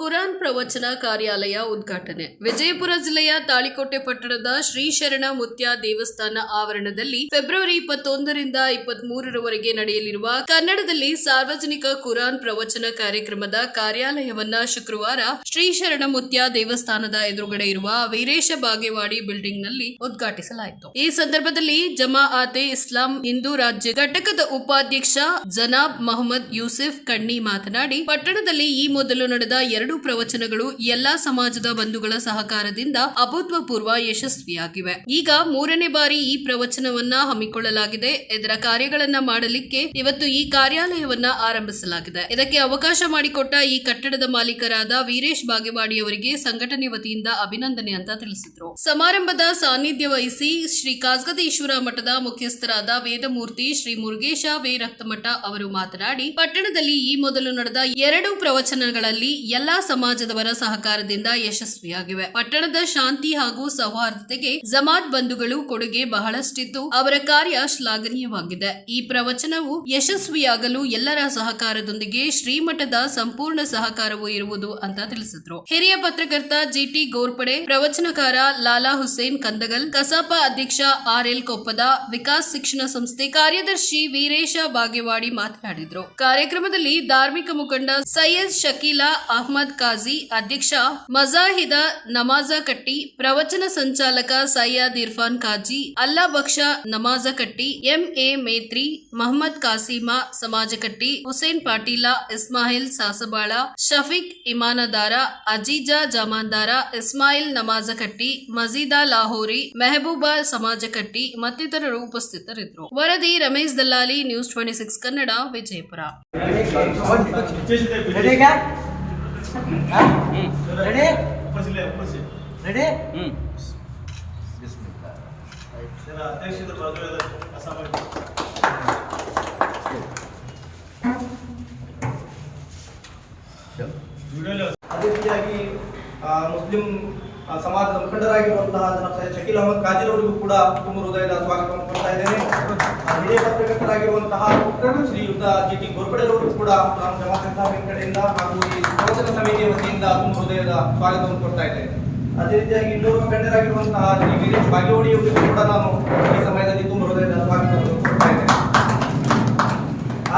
ಕುರಾನ್ ಪ್ರವಚನ ಕಾರ್ಯಾಲಯ ಉದ್ಘಾಟನೆ. ವಿಜಯಪುರ ಜಿಲ್ಲೆಯ ತಾಳಿಕೋಟೆ ಪಟ್ಟಣದ ಶ್ರೀ ಶರಣ ಮುತ್ಯ ದೇವಸ್ಥಾನ ಆವರಣದಲ್ಲಿ ಫೆಬ್ರವರಿ ಇಪ್ಪತ್ತೊಂದರಿಂದ ಇಪ್ಪತ್ಮೂರರವರೆಗೆ ನಡೆಯಲಿರುವ ಕನ್ನಡದಲ್ಲಿ ಸಾರ್ವಜನಿಕ ಕುರಾನ್ ಪ್ರವಚನ ಕಾರ್ಯಕ್ರಮದ ಕಾರ್ಯಾಲಯವನ್ನ ಶುಕ್ರವಾರ ಶ್ರೀ ಶರಣ ಮುತ್ಯ ದೇವಸ್ಥಾನದ ಎದುರುಗಡೆ ಇರುವ ವೀರೇಶ ಬಾಗೇವಾಡಿ ಬಿಲ್ಡಿಂಗ್ನಲ್ಲಿ ಉದ್ಘಾಟಿಸಲಾಯಿತು. ಈ ಸಂದರ್ಭದಲ್ಲಿ ಜಮಾ ಆತೆ ಇಸ್ಲಾಂ ಹಿಂದೂ ರಾಜ್ಯ ಘಟಕದ ಉಪಾಧ್ಯಕ್ಷ ಜನಾಬ್ ಮೊಹಮ್ಮದ್ ಯೂಸುಫ್ ಕಣ್ಣಿ ಮಾತನಾಡಿ, ಪಟ್ಟಣದಲ್ಲಿ ಈ ಮೊದಲು ನಡೆದ ಎರಡು ಪ್ರವಚನಗಳು ಎಲ್ಲಾ ಸಮಾಜದ ಬಂಧುಗಳ ಸಹಕಾರದಿಂದ ಅಭೂತಪೂರ್ವ ಯಶಸ್ವಿಯಾಗಿವೆ. ಈಗ ಮೂರನೇ ಬಾರಿ ಈ ಪ್ರವಚನವನ್ನ ಹಮ್ಮಿಕೊಳ್ಳಲಾಗಿದೆ. ಇದರ ಕಾರ್ಯಗಳನ್ನ ಮಾಡಲಿಕ್ಕೆ ಇವತ್ತು ಈ ಕಾರ್ಯಾಲಯವನ್ನ ಆರಂಭಿಸಲಾಗಿದೆ. ಇದಕ್ಕೆ ಅವಕಾಶ ಮಾಡಿಕೊಟ್ಟ ಈ ಕಟ್ಟಡದ ಮಾಲೀಕರಾದ ವೀರೇಶ್ ಬಾಗೇವಾಡಿ ಅವರಿಗೆ ಸಂಘಟನೆ ವತಿಯಿಂದ ಅಭಿನಂದನೆ ಅಂತ ತಿಳಿಸಿದ್ರು. ಸಮಾರಂಭದ ಸಾನ್ನಿಧ್ಯ ವಹಿಸಿ ಶ್ರೀ ಕಾಸ್ಗದೇಶ್ವರ ಮಠದ ಮುಖ್ಯಸ್ಥರಾದ ವೇದಮೂರ್ತಿ ಶ್ರೀ ಮುರುಗೇಶ ವೇ ರಕ್ತಮಠ ಅವರು ಮಾತನಾಡಿ, ಪಟ್ಟಣದಲ್ಲಿ ಈ ಮೊದಲು ನಡೆದ ಎರಡು ಪ್ರವಚನಗಳಲ್ಲಿ ಎಲ್ಲಾ ಸಮಾಜದವರ ಸಹಕಾರದಿಂದ ಯಶಸ್ವಿಯಾಗಿವೆ. ಪಟ್ಟಣದ ಶಾಂತಿ ಹಾಗೂ ಸೌಹಾರ್ದತೆಗೆ ಜಮಾತ್ ಬಂಧುಗಳು ಕೊಡುಗೆ ಬಹಳಷ್ಟಿದ್ದು, ಅವರ ಕಾರ್ಯ ಶ್ಲಾಘನೀಯವಾಗಿದೆ. ಈ ಪ್ರವಚನವು ಯಶಸ್ವಿಯಾಗಲು ಎಲ್ಲರ ಸಹಕಾರದೊಂದಿಗೆ ಶ್ರೀಮಠದ ಸಂಪೂರ್ಣ ಸಹಕಾರವೂ ಇರುವುದು ಅಂತ ತಿಳಿಸಿದ್ರು. ಹಿರಿಯ ಪತ್ರಕರ್ತ ಜಿಟಿ ಗೋರ್ಪಡೆ, ಪ್ರವಚನಕಾರ ಲಾಲಾ ಹುಸೇನ್ ಕಂದಗಲ್, ಕಸಾಪ ಅಧ್ಯಕ್ಷ ಆರ್ ಎಲ್ ಕೊಪ್ಪದ ವಿಕಾಸ್ ಶಿಕ್ಷಣ ಸಂಸ್ಥೆ ಕಾರ್ಯದರ್ಶಿ ವೀರೇಶ ಬಾಗೇವಾಡಿ ಮಾತನಾಡಿದ್ರು. ಕಾರ್ಯಕ್ರಮದಲ್ಲಿ ಧಾರ್ಮಿಕ ಮುಖಂಡ ಸೈಯದ್ ಶಕೀಲಾ ಅಹ್ಮದ್ ಕಾಜಿ, ಅಧ್ಯಕ್ಷ ಮಜಾಹಿದ ನಮಾಜ ಕಟ್ಟಿ, ಪ್ರವಚನ ಸಂಚಾಲಕ ಸಯ್ಯದ್ ಇರ್ಫಾನ್ ಖಾಜಿ ಅಲ್ಲಾ ಬಕ್ಷ ನಮಾಜ ಕಟ್ಟಿ ಎಂಎ ಮೇತ್ರಿ ಮಹಮ್ಮದ್ ಕಾಸಿಮಾ ಸಮಾಜ ಕಟ್ಟಿ, ಹುಸೇನ್ ಪಾಟೀಲ, ಇಸ್ಮಾಯಿಲ್ ಸಾಸಬಾಳ, ಶಫೀಕ್ ಇಮಾನದಾರ, ಅಜೀಜಾ ಜಮಾನ್ದಾರ, ಇಸ್ಮಾಯಿಲ್ ನಮಾಜ ಕಟ್ಟಿ, ಮಜೀದಾ ಲಾಹೋರಿ, ಮೆಹಬೂಬಾ ಸಮಾಜ ಕಟ್ಟಿ ಮತ್ತಿತರರು ಉಪಸ್ಥಿತರಿದ್ದರು. ವರದಿ Ramesh Dallali news twenty six Kannada, Vijayapura. Ready ready ಅದೇ ರೀತಿಯಾಗಿ ಮುಸ್ಲಿಂ ಸಮಾಜದ ಮುಖಂಡರಾಗಿರುವಂತಹ ಶಕೀಲ್ ಅಹಮದ್ ಕಾಜಿರ್ ಅವರಿಗೂ ಕೂಡ ತುಂಬ ಹೃದಯದ ಸ್ವಾಗತವನ್ನು ಕೊಡ್ತಾ ಇದ್ದೇನೆ. ಹಿರಿಯ ಪತ್ರಕರ್ತರಾಗಿರುವಂತಹ ಶ್ರೀಯುತ ಜಿ ಟಿ ಗೋರ್ಪಡೆ ಅವರಿಗೂ ಕೂಡ ನಮ್ಮ ಜಮಾತ ಕಡೆಯಿಂದ ಹಾಗೂ ಪ್ರವಚನ ಸಮಿತಿಯ ವತಿಯಿಂದ ತುಂಬ ಹೃದಯದ ಸ್ವಾಗತವನ್ನು ಕೊಡ್ತಾ ಇದ್ದೇನೆ. ಅದೇ ರೀತಿಯಾಗಿ ಇನ್ನೂರು ಗಣ್ಯರಾಗಿರುವಂತಹ ವೀರೇಶ್ ಬಾಗೇವಾಡಿ ಅವರಿಗೂ ಕೂಡ ನಾನು ಈ ಸಮಯದಲ್ಲಿ ತುಂಬ ಹೃದಯದ ಸ್ವಾಗತವನ್ನು ಕೊಡ್ತಾ ಇದ್ದೇನೆ.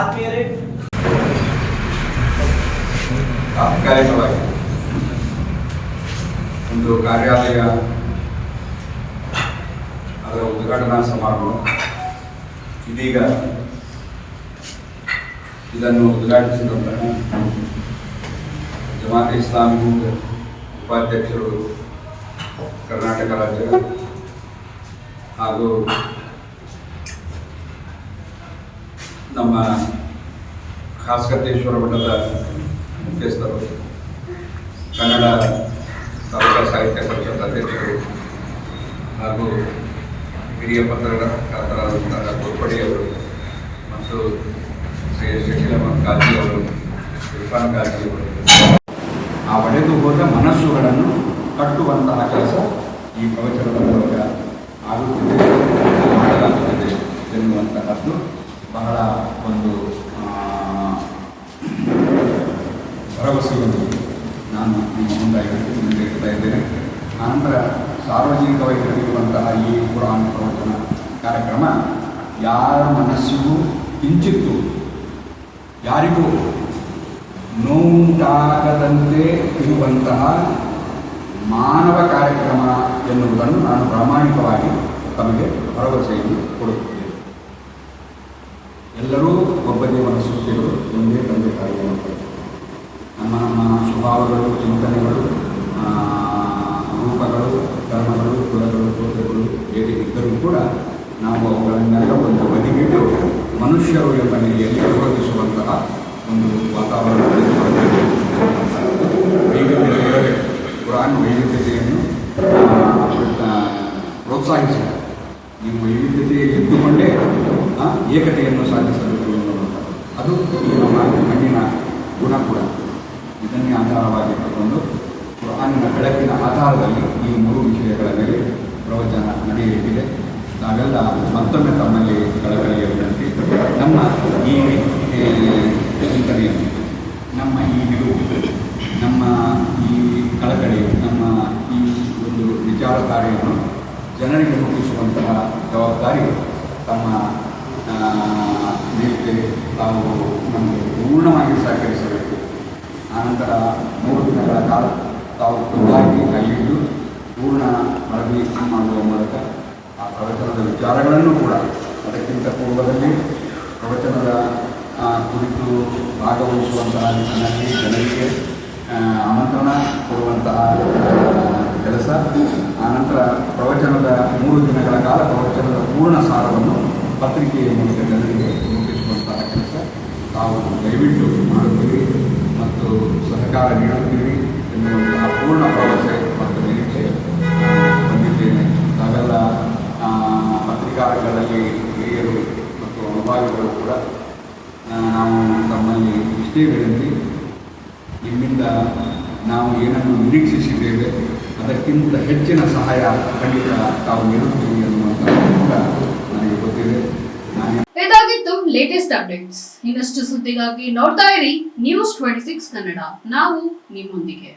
ಆತ್ಮೀಯರೇ ತಾತ್ಕಾಲಿಕವಾಗಿ ಒಂದು ಕಾರ್ಯಾಲಯ, ಅದರ ಉದ್ಘಾಟನಾ ಸಮಾರಂಭ. ಇದೀಗ ಇದನ್ನು ಉದ್ಘಾಟಿಸಿದಂತಹ ಜಮಾತ್ ಇಸ್ಲಾಮಿ ಹಿಂದ್ ಉಪಾಧ್ಯಕ್ಷರು ಕರ್ನಾಟಕ ರಾಜ್ಯ ಹಾಗೂ ನಮ್ಮ ಖಾಸ್ಕತೇಶ್ವರ ಮಠದ ಮುಖ್ಯಸ್ಥರು, ಕನ್ನಡ ತಾಲೂಕಾ ಸಾಹಿತ್ಯ ಪರಿಷತ್ ಅಧ್ಯಕ್ಷರು ಹಾಗೂ ಹಿರಿಯ ಪತ್ರಕರ್ತರಾದಂತಹ ಗೋರ್ಪಡೆಯವರು ಮತ್ತು ಶ್ರೀ ಶಶೀಲ ಕಾಜಿ ಅವರು ಇರ್ಫಾನ್ ಕಾಜಿ ಅವರು ಆ ಒಡೆದು ಹೋದ ಮನಸ್ಸುಗಳನ್ನು ಕಟ್ಟುವಂತಹ ಕೆಲಸ ಈ ಪ್ರವಚನದ ಮೂಲಕ ಆಗುತ್ತಿದೆ, ಮಾಡಲಾಗುತ್ತಿದೆ ಎನ್ನುವಂತಹದ್ದು ಬಹಳ ಒಂದು ಭರವಸೆಯನ್ನು ನಾನು ನಿಮ್ಮ ಮುಂದಾಗಿ ಮುಂದಿಡ್ತಾ ಇದ್ದೇನೆ. ಆನಂತರ ಸಾರ್ವಜನಿಕವಾಗಿ ನಡೆಯುವಂತಹ ಈ ಪುರಾಣ ಪ್ರವಚನ ಕಾರ್ಯಕ್ರಮ ಯಾರ ಮನಸ್ಸಿಗೂ ಕಿಂಚಿತ್ತು ಯಾರಿಗೂ ನೋವುಂಟಾಗದಂತೆ ಇರುವಂತಹ ಮಾನವ ಕಾರ್ಯಕ್ರಮ ಎನ್ನುವುದನ್ನು ನಾನು ಪ್ರಾಮಾಣಿಕವಾಗಿ ತಮಗೆ ಭರವಸೆಯನ್ನು ಕೊಡುತ್ತೇನೆ. ಎಲ್ಲರೂ ಒಬ್ಬನೇ ಮನಸ್ಸುತ್ತಿರು ಒಂದೇ ತಂದೆ ಮಕ್ಕಳು ನಮ್ಮ ನಮ್ಮ ಸ್ವಭಾವಗಳು, ಚಿಂತನೆಗಳು ರೂಪಗಳು, ಧರ್ಮಗಳು, ಕುಲಗಳು ಕೋಟೆಗಳು ಬೇರೆ ಇದ್ದರೂ ಕೂಡ ನಾವು ಅವುಗಳನ್ನೆಲ್ಲ ಒಂದು ಬದಿಗಿಟ್ಟು ಮನುಷ್ಯರು ಎಂಬ ನೆಲೆಯಲ್ಲಿ ಅನುಭವಿಸುವಂತಹ ಒಂದು ವಾತಾವರಣ. ಕುರಾನ್ ವೈವಿಧ್ಯತೆಯನ್ನು ಪ್ರೋತ್ಸಾಹಿಸಿದ ನೀವು ವೈವಿಧ್ಯತೆಯಲ್ಲಿ ಇದ್ದುಕೊಂಡೇ ಏಕತೆಯನ್ನು ಸಾಧಿಸಬೇಕು ಎನ್ನುವಂಥದ್ದು ಅದು ನಮ್ಮ ಮಣ್ಣಿನ ಗುಣ ಕೂಡ ಇದನ್ನೇ ಆಧಾರವಾಗಿಟ್ಟುಕೊಂಡು ಕುರಾನಿನ ಬೆಳಕಿನ ಆಧಾರದಲ್ಲಿ ಈ ಮೂರು ವಿಷಯಗಳ ಮೇಲೆ ಪ್ರವಚನ ನಡೆಯಲಿದೆ ನಾವೆಲ್ಲ ಮತ್ತೊಮ್ಮೆ ತಮ್ಮಲ್ಲಿ ಕಳಕಳಿಯ ವಿನಂತಿ ನಮ್ಮ ಈ ಚಿಂತನೆಯನ್ನು ನಮ್ಮ ಈ ನಿಲುವು ನಮ್ಮ ಈ ಕಳಕಳಿ ನಮ್ಮ ಈ ಒಂದು ವಿಚಾರ ಕಾರ್ಯವನ್ನು ಜನರಿಗೆ ಮುಟ್ಟಿಸುವಂತಹ ಜವಾಬ್ದಾರಿ ತಮ್ಮ ಆ, ಮೇಲೆ ತಾವು ನಮಗೆ ಪೂರ್ಣವಾಗಿ ಸಹಕರಿಸಬೇಕು. ಆನಂತರ ಮೂರು ದಿನಗಳ ಕಾಲ ತಾವು ಖುದ್ದಾಗಿ ಅಲ್ಲಿದ್ದು ಪೂರ್ಣ ವರದಿ ಮಾಡುವ ಮೂಲಕ ಆ ಪ್ರವಚನದ ವಿಚಾರಗಳನ್ನು ಕೂಡ ಅದಕ್ಕಿಂತ ಪೂರ್ವದಲ್ಲಿ ಪ್ರವಚನದ ಕುರಿತು ಭಾಗವಹಿಸುವಂತಹ ನಿಟ್ಟಿನಲ್ಲಿ ಜನರಿಗೆ ಆಮಂತ್ರಣ ಕೊಡುವಂತಹ ಕೆಲಸ. ಆನಂತರ ಪ್ರವಚನದ ಮೂರು ದಿನಗಳ ಕಾಲ ಪ್ರವಚನದ ಪೂರ್ಣ ಸಾರವನ್ನು ಪತ್ರಿಕೆಯ ಮೂಲಕ ಜನರಿಗೆ ಮುಟ್ಟಿಸುವಂತಹ ಕೆಲಸ. ತಾವು ದಯವಿಟ್ಟು ಮಾಡುತ್ತೀರಿ ಮತ್ತು ಸಹಕಾರ ನೀಡುತ್ತೀರಿ ಎನ್ನುವಂತಹ ಪೂರ್ಣ ಭರವಸೆ ಮತ್ತು ನಿರೀಕ್ಷೆ ಬಂದಿದ್ದೇನೆ ತಾವೆಲ್ಲ ಪತ್ರಿಕಾಗಳಲ್ಲಿ ಹಿರಿಯರು ಮತ್ತು ಅನುಭಾವಿಗಳು ಕೂಡ ನಾವು ತಮ್ಮಲ್ಲಿ ಇಷ್ಟೇ ವಿನಂತಿ ನಾವು ಏನನ್ನು ನಿರೀಕ್ಷಿಸಿದ್ದೇವೆ, ಅದಕ್ಕಿಂತ ಹೆಚ್ಚಿನ ಸಹಾಯ ಖಂಡಿತ ತಾವು ನೀಡುತ್ತೀವಿ ಅನ್ನುವಂಥದ್ದು ಕೂಡ ನನಗೆ ಗೊತ್ತಿದೆ. ಇದಾಗಿತ್ತು ಲೇಟೆಸ್ಟ್ ಅಪ್ಡೇಟ್ಸ್ ಇನ್ನಷ್ಟು ಸುದ್ದಿಗಾಗಿ ನೋಡ್ತಾ ಇರಿ ನ್ಯೂಸ್ ಟ್ವೆಂಟಿ ಸಿಕ್ಸ್ ಕನ್ನಡ. ನಾವು ನಿಮ್ಮೊಂದಿಗೆ.